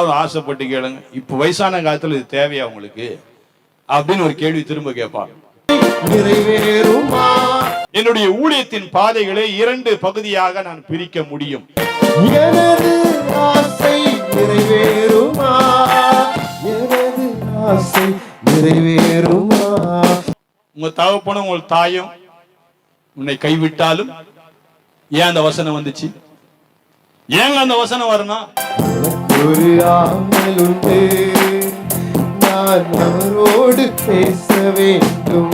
ஏதாவது ஆசைப்பட்டு கேளுங்க. இப்ப வயசான காலத்துல இது தேவையா உங்களுக்கு? அப்படின்னு ஒரு கேள்வி திரும்ப கேட்பாங்க என்னுடைய ஊழியத்தின் பாதைகளை இரண்டு பகுதியாக நான் பிரிக்க முடியும். உங்க தகப்பனும் உங்கள் தாயும் உன்னை கைவிட்டாலும் ஏன் அந்த வசனம் வந்துச்சு? ஏங்க அந்த வசனம் வரணும் ஒரு ஆமல் உண்டு. நான் அவரோடு பேச வேண்டும்.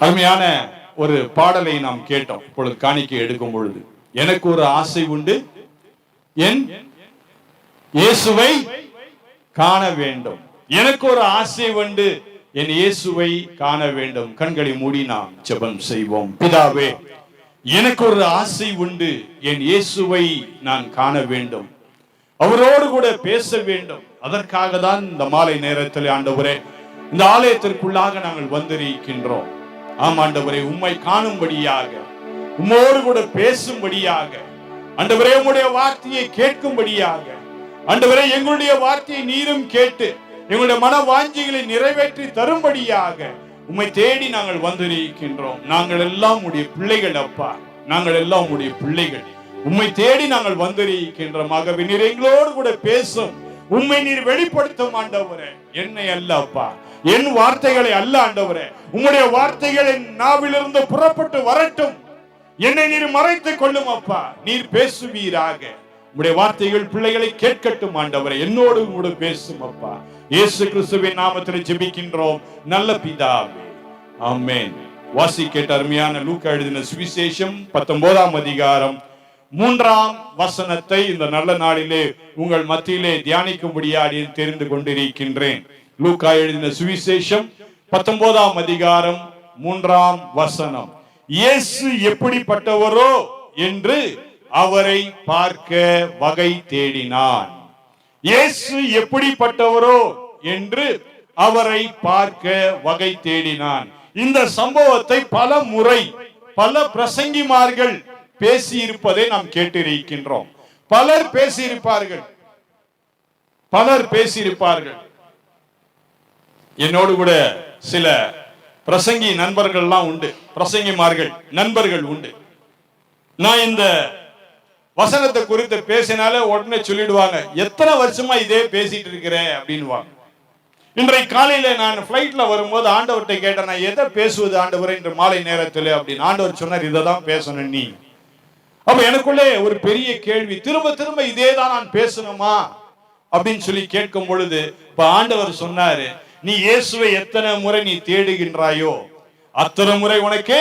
அருமையான ஒரு பாடலை நாம் கேட்டோம். இப்பொழுது காணிக்கை எடுக்கும் பொழுது. எனக்கு ஒரு ஆசை உண்டு. என் இயேசுவை காண வேண்டும். எனக்கு ஒரு ஆசை உண்டு. என் இயேசுவை காண வேண்டும். கண்களை மூடி நாம் ஜெபம் செய்வோம். பிதாவே எனக்கு ஒரு ஆசை உண்டு. என் இயேசுவை நான் காண வேண்டும். அவரோடு கூட பேச வேண்டும். அதற்காக தான் இந்த மாலை நேரத்தில் ஆண்டவரே இந்த ஆலயத்திற்குள்ளாக நாங்கள் வந்திருக்கின்றோம். ஆம் ஆண்டவரே உம்மை காணும்படியாக உம்மோடு கூட பேசும்படியாக ஆண்டவரே உம்முடைய வார்த்தையை கேட்கும்படியாக ஆண்டவரே எங்களுடைய வார்த்தையை நீரும் கேட்டு எங்களுடைய மன வாஞ்சிகளை நிறைவேற்றி தரும்படியாக உம்மை தேடி நாங்கள் வந்திருக்கின்றோம். நாங்கள் எல்லாம் உடைய பிள்ளைகள் அப்பா. நாங்கள் எல்லாம் உடைய பிள்ளைகள். உம்மை தேடி நாங்கள் வந்திருக்கின்றோம் ஆகவே நீர் எங்களோடு கூட பேசும். உம்மை நீர் வெளிப்படுத்தும் ஆண்டவரே. என்னை அல்ல அப்பா. என் வார்த்தைகளை அல்ல ஆண்டவரே. உம்முடைய வார்த்தைகள் என் நாவிலிருந்து புறப்பட்டு வரட்டும். என்னை நீர் மறைத்துக் கொள்ளும் அப்பா. நீர் பேசுவீராக. உம்முடைய வார்த்தைகள் பிள்ளைகளை கேட்கட்டும் ஆண்டவரே. என்னோடு கூட பேசும் அப்பா. இயேசு கிறிஸ்துவின் நாமத்தில் ஜெபிக்கின்றோம். நல்ல பிதாவே. ஆமேன். வாசி கேட்ட அருமையான லூக்கா எழுதின சுவிசேஷம் பத்தொன்பதாம் அதிகாரம். மூன்றாம் வசனத்தை இந்த நல்ல நாளிலே உங்கள் மத்தியிலே தியானிக்கும்படியாக தெரிந்து கொண்டிருக்கின்றேன். லூக்கா எழுதின சுவிசேஷம் பத்தொன்பதாம் அதிகாரம் மூன்றாம் வசனம். இயேசு எப்படிப்பட்டவரோ என்று அவரை பார்க்க வகை தேடினான். இயேசு எப்படிப்பட்டவரோ என்று அவரை பார்க்க வகை தேடினான். இந்த சம்பவத்தை பல முறை பல பிரசங்கிமார்கள் பேசியிருப்பதை நாம் கேட்டிருக்கின்றோம். பலர் பேசியிருப்பார்கள். பலர் பேசியிருப்பார்கள். என்னோடு கூட சில பிரசங்கி நண்பர்கள்லாம் உண்டு. பிரசங்கிமார்கள் நண்பர்கள் உண்டு. நான் இந்த வசனத்தை குறித்து பேசினாலே உடனே சொல்லிடுவாங்க எத்தனை வருஷமா இதே பேசிட்டு இருக்கிறேன் அப்படின்னுவாங்க. இன்றைக்கு காலையில நான் பிளைட்ல வரும்போது ஆண்டவர்கிட்ட கேட்டேன் நான் எதை பேசுவது ஆண்டவர்? இன்று மாலை நேரத்தில் அப்படின்னு. ஆண்டவர் சொன்னார் இதை தான் பேசணும் நீ. அப்ப எனக்குள்ளே ஒரு பெரிய கேள்வி திரும்ப திரும்ப இதே தான் நான் பேசணுமா? அப்படின்னு சொல்லி கேட்கும் பொழுது இப்ப ஆண்டவர் சொன்னாரு நீ இயேசுவை எத்தனை முறை நீ தேடுகின்றாயோ அத்தனை முறை உனக்கு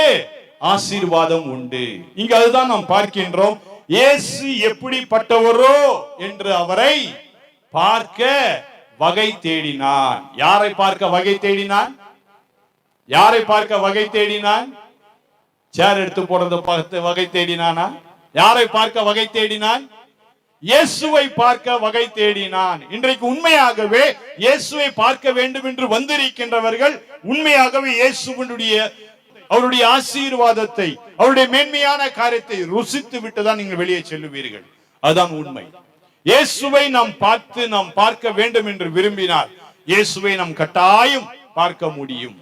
ஆசீர்வாதம் உண்டு. இங்க அதுதான் நாம் பார்க்கின்றோம். இயேசு எப்படிப்பட்டவரோ என்று அவரை பார்க்க வகை தேடினான். யாரை பார்க்க வகை தேடினான்? யாரை பார்க்க வகை தேடினான்? சேர் எடுத்து போடுறத பார்த்து வகை தேடினானா? யாரை பார்க்க வகை தேடினான்? இயேசுவை பார்க்க வகை தேடினான். இன்றைக்கு உண்மையாகவே இயேசுவை பார்க்க வேண்டும் என்று வந்திருக்கின்றவர்கள் உண்மையாகவே இயேசுவனுடைய அவருடைய ஆசீர்வாதத்தை அவருடைய மேன்மையான காரியத்தை ருசித்து விட்டுதான் நீங்கள் வெளியே செல்லுவீர்கள். அதுதான் உண்மை. இயேசுவை நாம் பார்த்து நாம் பார்க்க வேண்டும் என்று விரும்பினால் இயேசுவை நாம் கட்டாயம் பார்க்க முடியும்.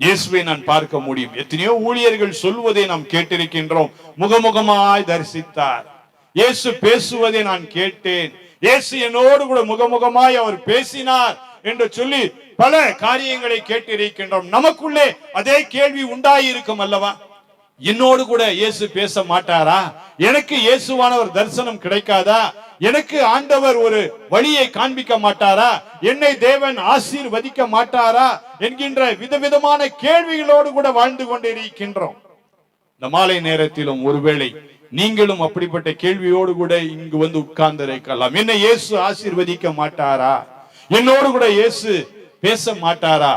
இயேசுவை நான் பார்க்க முடியும். எத்தனையோ ஊழியர்கள் சொல்வதை நாம் கேட்டிருக்கின்றோம். முகமுகமாய் தரிசித்தார். இயேசு பேசுவதை நான் கேட்டேன். இயேசு என்னோடு கூட முகமுகமாய் அவர் பேசினார் என்று சொல்லி பல காரியங்களை கேட்டிருக்கின்றோம். நமக்குள்ளே அதே கேள்வி உண்டாயிருக்கும் அல்லவா? என்னோடு கூட இயேசு பேச மாட்டாரா? எனக்கு இயேசுவானவர் தரிசனம் கிடைக்காதா? எனக்கு ஆண்டவர் ஒரு வழியை காண்பிக்க மாட்டாரா? என்னை தேவன் ஆசீர்வதிக்க மாட்டாரா? என்கின்ற விதவிதமான கேள்விகளோடு கூட வாழ்ந்து கொண்டிருக்கின்றோம் இந்த மாலை நேரத்திலும் ஒருவேளை நீங்களும் அப்படிப்பட்ட கேள்வியோடு கூட இங்கு வந்து உட்கார்ந்திருக்கலாம். என்ன இயேசு ஆசீர்வதிக்க மாட்டாரா? என்னோடு கூட இயேசு பேச மாட்டாரா?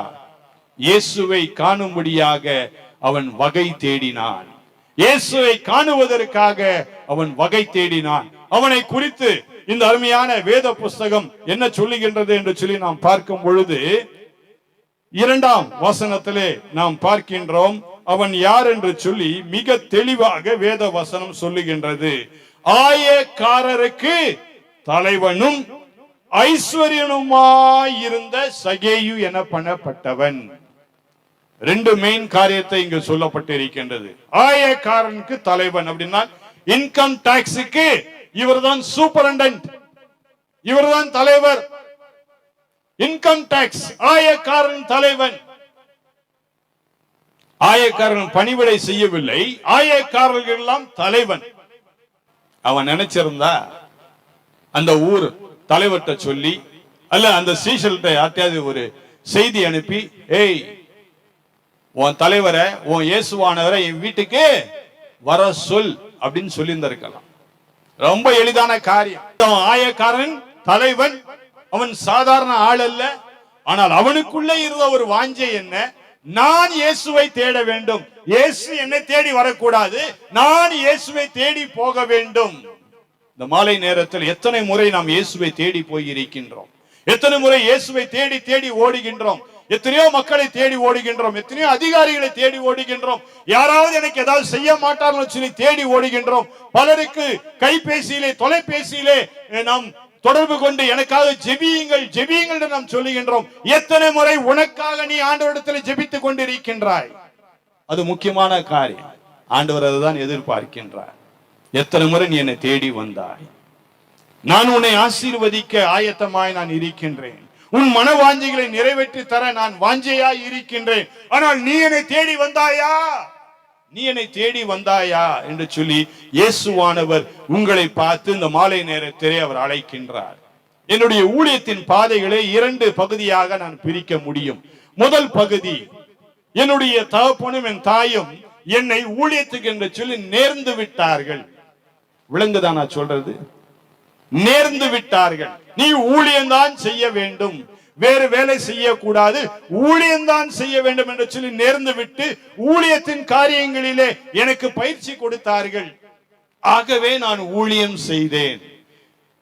இயேசுவை காணும்படியாக அவன் வகை தேடினான். இயேசுவை காணுவதற்காக அவன் வகை தேடினான். அவனை குறித்து இந்த அருமையான வேத புஸ்தகம் என்ன சொல்லுகின்றது என்று சொல்லி நாம் பார்க்கும் பொழுது இரண்டாம் வசனத்திலே நாம் பார்க்கின்றோம் அவன் யார் என்று சொல்லி மிக தெளிவாக வேத வசனம் சொல்லுகின்றது. ஆயக்காரருக்கு தலைவனும் ஐஸ்வர்யனுமாயிருந்த சகேயு என பண்ணப்பட்டவன் ரெண்டு மெயின் காரியத்தை இங்கு சொல்லப்பட்டிருக்கின்றது. ஆயக்காரனுக்கு தலைவன் அப்படின்னா இன்கம் டாக்ஸுக்கு இவர்தான் சூப்பரண்டன்ட் இவர்தான் தலைவர். இன்கம் டாக்ஸ் ஆயக்காரன் தலைவன். ஆயக்காரன் பணிவிடை செய்யவில்லை. ஆயக்காரர்கள் எல்லாம் தலைவன். அவன் நினைச்சிருந்தா அந்த ஊர் தலைவர்கிட்ட சொல்லி அல்ல அந்த சீசல்கிட்ட யார்ட்டையாவது ஒரு செய்தி அனுப்பி ஏய் உன் தலைவரை உன் இயேசுவானவரை என் வீட்டுக்கு வர சொல் அப்படின்னு சொல்லியிருந்திருக்கலாம். ரொம்ப எளிதான காரியம். ஆயக்காரன் தலைவன் அவன் சாதாரண ஆள் அல்ல. ஆனால் அவனுக்குள்ளே இருந்த ஒரு வாஞ்சை என்ன? நான் இயேசுவை தேட வேண்டும். இயேசு என்னை தேடி வரக்கூடாது. நான் இயேசுவை தேடி போக வேண்டும். இந்த மாலை நேரத்தில் எத்தனை முறை நாம் இயேசுவை தேடி போய் இருக்கின்றோம் எத்தனை முறை இயேசுவை தேடி தேடி ஓடுகின்றோம்? எத்தனையோ மக்களை தேடி ஓடுகின்றோம் எத்தனையோ அதிகாரிகளை தேடி ஓடுகின்றோம். யாராவது எனக்கு ஏதாவது செய்ய மாட்டார்கள் சொல்லி தேடி ஓடுகின்றோம். பலருக்கு கைபேசியிலே தொலைபேசியிலே நாம் தொடர்பு கொண்டு எனக்காக ஜெபியுங்கள் ஜெபியுங்கள் என்று நாம் சொல்லுகின்றோம். எத்தனை முறை உனக்காக நீ ஆண்டவரிடத்தில் ஜெபித்துக் கொண்டிருக்கின்றாய்? அது முக்கியமான காரியம். ஆண்டவர் அதுதான் எதிர்பார்க்கின்றார். எத்தனை முறை நீ என்னை தேடி வந்தாய்? நான் உன்னை ஆசீர்வதிக்க ஆயத்தமாய் நான் இருக்கின்றேன். உன் மன வாஞ்சிகளை நிறைவேற்றி தர நான் வாஞ்சையா இருக்கின்றேன். ஆனால் நீ என்னை தேடி வந்தாயா? நீ என்னை தேடி வந்தாயா? என்று சொல்லி இயேசுவானவர் உங்களை பார்த்து இந்த மாலை நேரத்திலே அவர் அழைக்கின்றார். என்னுடைய ஊழியத்தின் பாதைகளை இரண்டு பகுதியாக நான் பிரிக்க முடியும். முதல் பகுதி என்னுடைய தகப்பனும் என் தாயும் என்னை ஊழியத்துக்கு என்று சொல்லி நேர்ந்து விட்டார்கள். விளங்குதா நான் சொல்றது? நேர்ந்து விட்டார்கள். நீ ஊழியம்தான் செய்ய வேண்டும். வேறு வேலை செய்யக்கூடாது. ஊழியம்தான் செய்ய வேண்டும் என்று சொல்லி நேர்ந்து விட்டு ஊழியத்தின் காரியங்களிலே எனக்கு பயிற்சி கொடுத்தார்கள். ஆகவே நான் ஊழியம் செய்தேன்.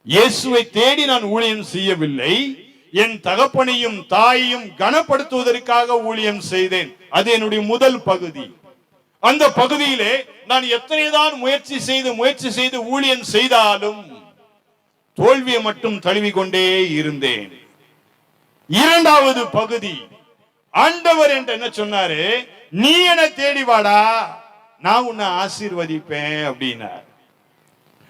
இயேசுவை தேடி நான் ஊழியம் செய்யவில்லை. என் தகப்பனையும் தாயையும் கனப்படுத்துவதற்காக ஊழியம் செய்தேன். அது என்னுடைய முதல் பகுதி. அந்த பகுதியிலே நான் எத்தனைதான் முயற்சி செய்து முயற்சி செய்து ஊழியம் செய்தாலும் தோல்வியை மட்டும் தழுவிக்கொண்டே இருந்தேன். இரண்டாவது பகுதி ஆண்டவர் என்று என்ன சொன்னாரு? நீ என தேடி வாடா நான் உன்னை ஆசீர்வதிப்பேன் அப்படின்னார்.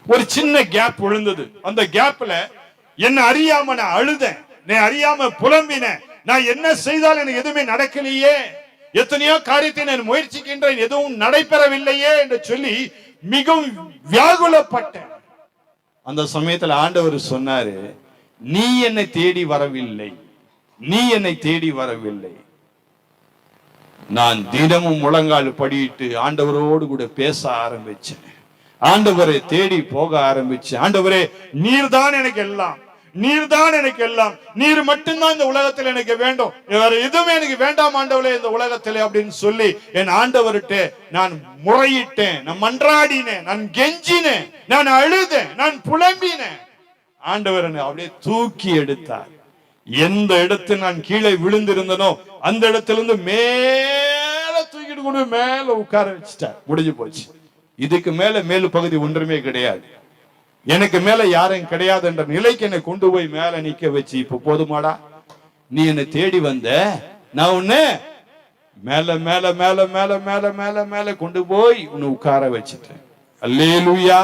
ஒரு சின்ன கேப் விழுந்தது. அந்த கேப்ல என்ன அறியாம நான் அழுதேன். நீ அறியாம புலம்பினேன். நான் என்ன செய்தால் எனக்கு எதுவுமே நடக்கலையே. எத்தனையோ காரியத்தை நான் முயற்சிக்கின்றேன். எதுவும் நடைபெறவில்லையே என்று சொல்லி மிகவும் வியாகுலப்பட்டேன். அந்த சமயத்துல ஆண்டவர் சொன்னாரு நீ என்னை தேடி வரவில்லை. நீ என்னை தேடி வரவில்லை. நான் தினமும் முழங்கால் படியிட்டு ஆண்டவரோடு கூட பேச ஆரம்பிச்சேன். ஆண்டவரை தேடி போக ஆரம்பிச்சேன். ஆண்டவரே நீர்தான் எனக்கு எல்லாம். நீர் தான் எனக்கு எல்லாம். நீர் மட்டும்தான் இந்த உலகத்தில் எனக்கு வேண்டும். வேற எதுவுமே எனக்கு வேண்டாம் ஆண்டவளே இந்த உலகத்திலே அப்படின்னு சொல்லி என் ஆண்டவர்கிட்ட நான் முறையிட்டேன். நான் மன்றாடினேன். நான் கெஞ்சினேன். நான் அழுதேன். நான் புலம்பினேன். ஆண்டவர் அப்படியே தூக்கி எடுத்தார். எந்த இடத்தில் நான் கீழே விழுந்திருந்தனோ அந்த இடத்திலிருந்து மேல தூக்கிட்டு கொண்டு மேல உட்கார வச்சுட்டார். முடிஞ்சு போச்சு. இதுக்கு மேல மேல் பகுதி ஒன்றுமே கிடையாது. எனக்கு மேல யாரும் கிடையாது என்ற நிலைக்கு என்னை கொண்டு போய் மேல நிக்க வச்சு இப்ப போதுமாடா? நீ என்னை தேடி வந்த நான் உன்ன மேல மேல மேல மேல மேல மேல மேல கொண்டு போய் உன்னை உட்கார வச்சுட்டேன். அல்லே லூயா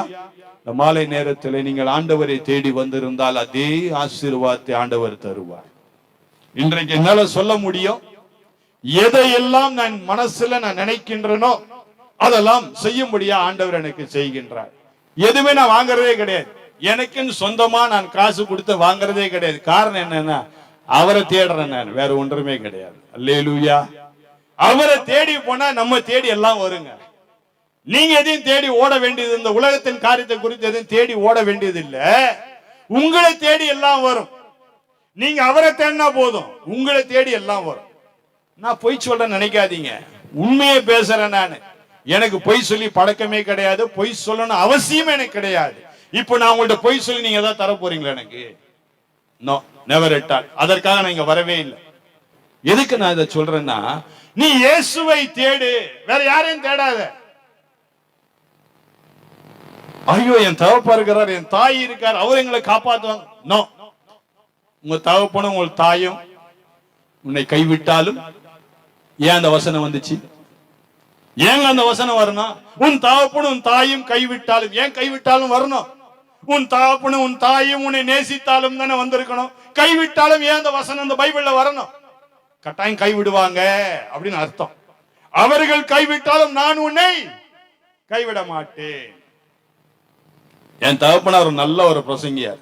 இந்த மாலை நேரத்தில் நீங்கள் ஆண்டவரை தேடி வந்திருந்தால் அதே ஆசீர்வாதத்தை ஆண்டவர் தருவார். இன்றைக்கு என்னால சொல்ல முடியும்? எதையெல்லாம் நான் மனசுல நான் நினைக்கின்றனோ அதெல்லாம் செய்யும்படியா ஆண்டவர் எனக்கு செய்கின்றார். எதுவுமே நான் வாங்குறதே கிடையாது. எனக்குன்னு சொந்தமா நான் காசு கொடுத்து வாங்குறதே கிடையாது. காரணம் என்னன்னா அவரை தேடுறேன் நான். வேற ஒன்றுமே கிடையாது. அல்லேலூயா. அவரை தேடி போனா நம்ம தேடி எல்லாம் வருங்க. நீங்க எதையும் தேடி ஓட வேண்டியது இந்த உலகத்தின் காரியத்தை குறித்து எதையும் தேடி ஓட வேண்டியது இல்ல. உங்களை தேடி எல்லாம் வரும். நீங்க அவரை தேடினா போதும். உங்களை தேடி எல்லாம் வரும். நான் பொய் சொல்ற நினைக்காதீங்க. உண்மையை பேசுறேன் நான். எனக்கு பொய் சொல்லி பழக்கமே கிடையாது பொய் சொல்லணும் அவசியம் எனக்கு கிடையாது. இப்போ நான் உங்கள்ட்ட பொய் சொல்லி நீங்க ஏதாவது தர போறீங்களா எனக்கு? நோ நெவர் எட்டால் அதற்காக நான் இங்க வரவே இல்லை. எதுக்கு நான் இதை சொல்றேன்னா நீ இயேசுவை தேடு வேற யாரையும் தேடாத. ஐயோ என் தகப்பா இருக்கிறார் என் தாய் இருக்கார் அவர் எங்களை காப்பாத்துவாங்க. நோ உங்க தகப்பனும் உங்கள் தாயும் உன்னை கைவிட்டாலும் ஏன் அந்த வசனம் வந்துச்சு? ஏங்க அந்த வசனம் வரணும்? உன் தகப்பனும் உன் தாயும் கைவிட்டாலும் ஏன் கைவிட்டாலும் வரணும்? உன் தகப்பனும் உன் தாயும் உன்னை நேசித்தாலும் தானே வந்திருக்கணும். கைவிட்டாலும் ஏன் அந்த வசனம் அந்த பைபிள்ல வரணும்? கட்டாயம் கைவிடுவாங்க அப்படின்னு அர்த்தம். அவர்கள் கைவிட்டாலும் நான் உன்னை கைவிட மாட்டேன். என் தகப்பனார் ஒரு நல்ல ஒரு பிரசங்கியார்.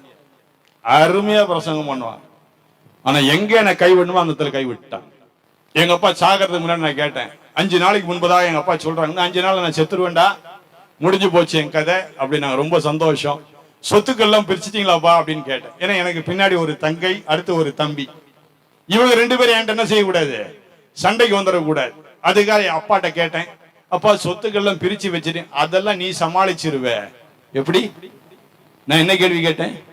அருமையா பிரசங்கம் பண்ணுவான் ஆனா எங்க என்ன கைவிடணுமோ அந்த இடத்துல கைவிட்டான் எங்க அப்பா சாகிறதுக்கு முன்னாடி நான் கேட்டேன். அஞ்சு நாளைக்கு முன்பதாக எங்க அப்பா சொல்றாங்க அஞ்சு நாள் நான் செத்துருவேண்டா முடிஞ்சு போச்சு என் கதை அப்படி நாங்க ரொம்ப சந்தோஷம். சொத்துக்கள்லாம் பிரிச்சிட்டிங்களாப்பா அப்படின்னு கேட்டேன். ஏன்னா எனக்கு பின்னாடி ஒரு தங்கை அடுத்து ஒரு தம்பி. இவங்க ரெண்டு பேரும் என்கிட்ட என்ன செய்யக்கூடாது? சண்டைக்கு வந்துடக்கூடாது. அதுக்காக என் அப்பாட்ட கேட்டேன். அப்பா சொத்துக்கள்லாம் பிரிச்சு வச்சுட்டு அதெல்லாம் நீ சமாளிச்சிருவ. எப்படி? நான் என்ன கேள்வி கேட்டேன்?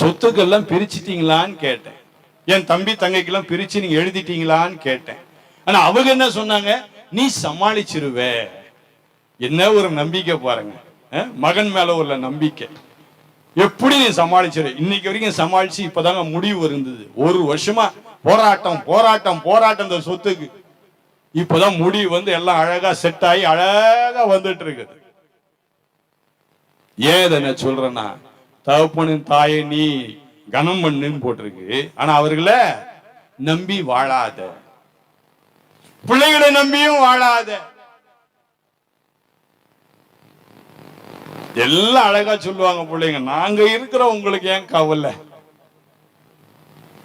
சொத்துக்கள்லாம் பிரிச்சிட்டீங்களான்னு கேட்டேன். என் தம்பி தங்கைக்கெல்லாம் பிரிச்சு நீங்க எழுதிட்டீங்களான்னு கேட்டேன். ஆனா அவங்க என்ன சொன்னாங்க? நீ சமாளிச்சிருவ. என்ன ஒரு நம்பிக்கை பாருங்க. மகன் மேல உள்ள நம்பிக்கை. எப்படி நீ சமாளிச்சிரு? இன்னைக்கு வரைக்கும் சமாளிச்சு இப்பதாங்க முடிவு இருந்தது. ஒரு வருஷமா போராட்டம் போராட்டம் போராட்டம் இந்த சொத்துக்கு. இப்பதான் முடிவு வந்து எல்லாம் அழகா செட் ஆகி அழகா வந்துட்டு இருக்குது ஏன் என்ன நான் சொல்றேன்னா தகப்பனின் தாயை நீ கனம் பண்ணுன்னு போட்டிருக்கு. ஆனா அவர்களை நம்பி வாழாத. பிள்ளைகளை நம்பியும் வாழாத. எல்லாம் அழகா சொல்லுவாங்க பிள்ளைங்க. நாங்க இருக்கிற உங்களுக்கு ஏன் கவலை?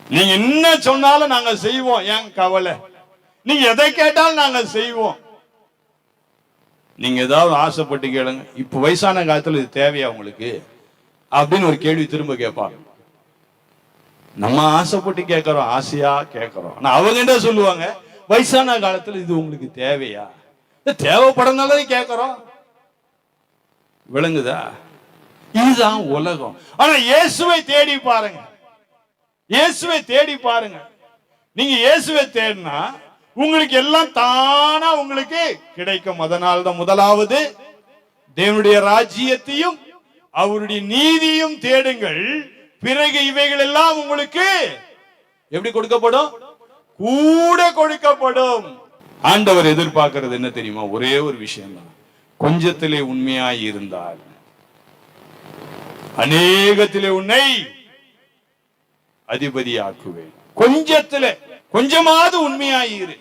நீங்க என்ன சொன்னாலும் நாங்க செய்வோம் ஏன் கவலை? நீங்க எதை கேட்டாலும் நாங்க செய்வோம். நீங்க ஏதாவது ஆசைப்பட்டு கேளுங்க. இப்ப வயசான காலத்துல இது தேவையா உங்களுக்கு? அப்படின்னு ஒரு கேள்வி திரும்ப கேட்பாங்க. நம்ம ஆசைப்பட்டு கேட்கறோம் ஆசையா கேட்கறோம். ஆனா அவங்க என்ன சொல்லுவாங்க வயசான காலத்துல இது உங்களுக்கு தேவையா? தேவைப்படனால கேட்கறோம் விளங்குதா? இதுதான் உலகம். ஆனா இயேசுவை தேடி பாருங்க. இயேசுவை தேடி பாருங்க. நீங்க இயேசுவை தேடினா உங்களுக்கு எல்லாம் தானா உங்களுக்கு கிடைக்கும். அதனால தான் முதலாவது தேவனுடைய ராஜ்யத்தையும் அவருடைய நீதியும் தேடுங்கள். பிறகு இவைகள் எல்லாம் உங்களுக்கு எப்படி கொடுக்கப்படும்? கூட கொடுக்கப்படும். ஆண்டவர் எதிர்பார்க்கிறது என்ன தெரியுமா? ஒரே ஒரு விஷயம் தான் கொஞ்சத்திலே உண்மையாய் இருந்தால். அநேகத்திலே உன்னை அதிபதியாக்குவேன். கொஞ்சத்திலே கொஞ்சமாவது உண்மையாயிரு